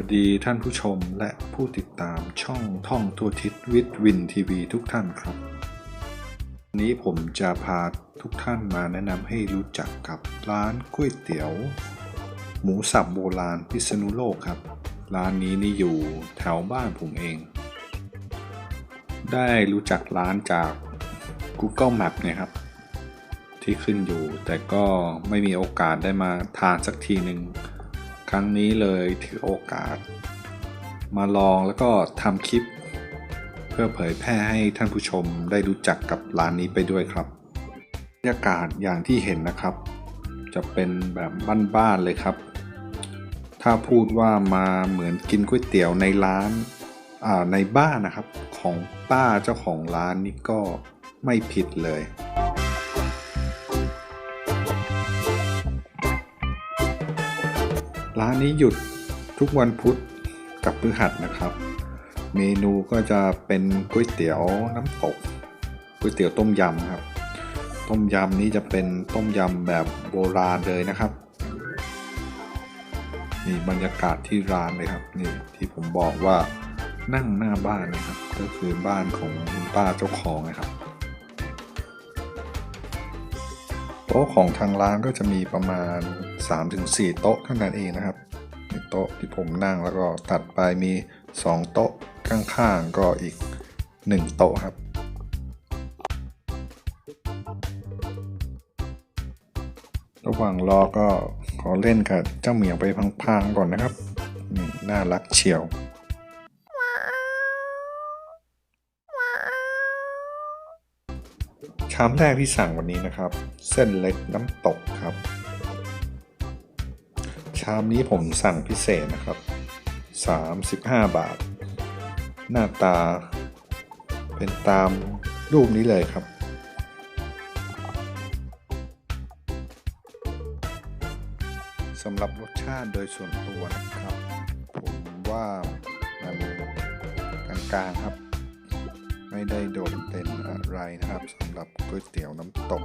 วัสดีท่านผู้ชมและผู้ติดตามช่องท่องทั่วทิศวิทวินทีวีทุกท่านครับวันนี้ผมจะพาทุกท่านมาแนะนำให้รู้จักกับร้านก๋วยเตี๋ยว หมูสับโบราณพิษณุโลกครับ ร้านนี้นี่อยู่แถวบ้านผมเอง ได้รู้จักร้านจาก Google Map เนี่ยครับ ที่ขึ้นอยู่แต่ก็ไม่มีโอกาสได้มาทานสักทีหนึ่ง ครั้งนี้เลยถือโอกาส มาลองแล้วก็ทำคลิป เพื่อเผยแพร่ให้ท่านผู้ชมได้รู้จักกับร้านนี้ไปด้วยครับบรรยากาศอย่างที่เห็นนะครับ จะเป็นแบบบ้านๆเลยครับ ถ้าพูดว่ามาเหมือนกินก๋วยเตี๋ยวในร้านในบ้านนะครับของป้าเจ้าของร้านนี่ก็ไม่ผิดเลย ร้านนี้หยุดทุกวันพุธกับพฤหัสนะครับ เมนูก็จะเป็นก๋วยเตี๋ยวน้ำตกก๋วยเตี๋ยวต้มยำครับ ต้มยำนี้จะเป็นต้มยำแบบโบราณเลยนะครับนี่บรรยากาศที่ร้านเลยครับนี่ที่ผมบอกว่านั่งหน้าบ้านนะครับ ก็คือบ้านของคุณป้าเจ้าของนะครับโต๊ะของทางร้านก็จะมีประมาณ 3-4 โต๊ะเท่านั้นเองนะครับโต๊ะที่ผมนั่งแล้วก็ตัดไปมี 2 โต๊ะข้างๆก็อีก 1 โต๊ะครับ ระหว่างรอก็ขอเล่นกับเจ้าเหมียวไปพังๆก่อนนะครับนี่น่ารักเชียวชามแรกที่สั่งวันนี้นะครับ เส้นเล็กน้ำตกครับ ชามนี้ผมสั่งพิเศษนะครับ 35 บาท หน้าตา เป็นตามรูปนี้เลยครับ สำหรับรสชาติโดยส่วนตัวนะครับ ผมว่ามันกลางๆครับ ไม่ได้โดดเด่นอะไรนะครับสำหรับก๋วยเตี๋ยวน้ำตก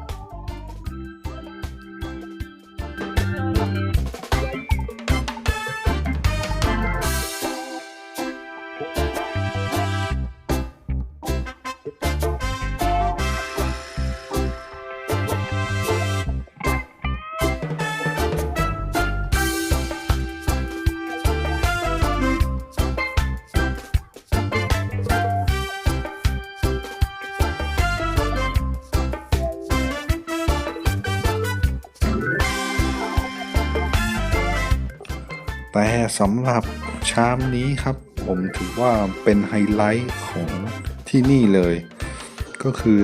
แต่สำหรับชามนี้ครับ ผมถือว่าเป็นไฮไลท์ของที่นี่เลย ก็คือ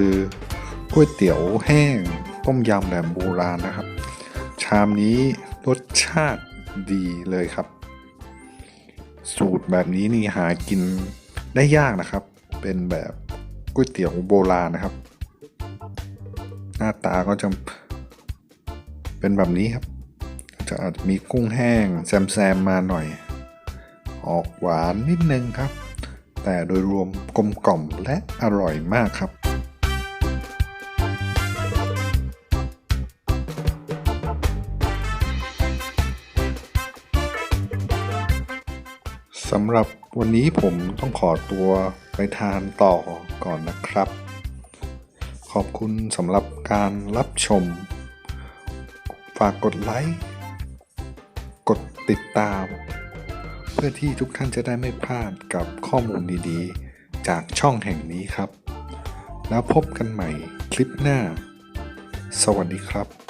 ก๋วยเตี๋ยวแห้งต้มยำแบบโบราณนะครับ ชามนี้รสชาติดีเลยครับ สูตรแบบนี้นี่หากินได้ยากนะครับ เป็นแบบก๋วยเตี๋ยวโบราณนะครับ หน้าตาก็จะเป็นแบบนี้ครับ จะอาจมีกุ้งแห้งแซมๆมาหน่อย ออกหวานนิดนึงครับ แต่โดยรวมกลมกล่อมและอร่อยมากครับสำหรับวันนี้ผมต้องขอตัวไปทานต่อก่อนนะครับ ขอบคุณสำหรับการรับชม ฝากกดไลค์ กดติดตาม เพื่อที่ทุกท่านจะได้ไม่พลาดกับข้อมูลดีๆ จากช่องแห่งนี้ครับ แล้วพบกันใหม่คลิปหน้า สวัสดีครับ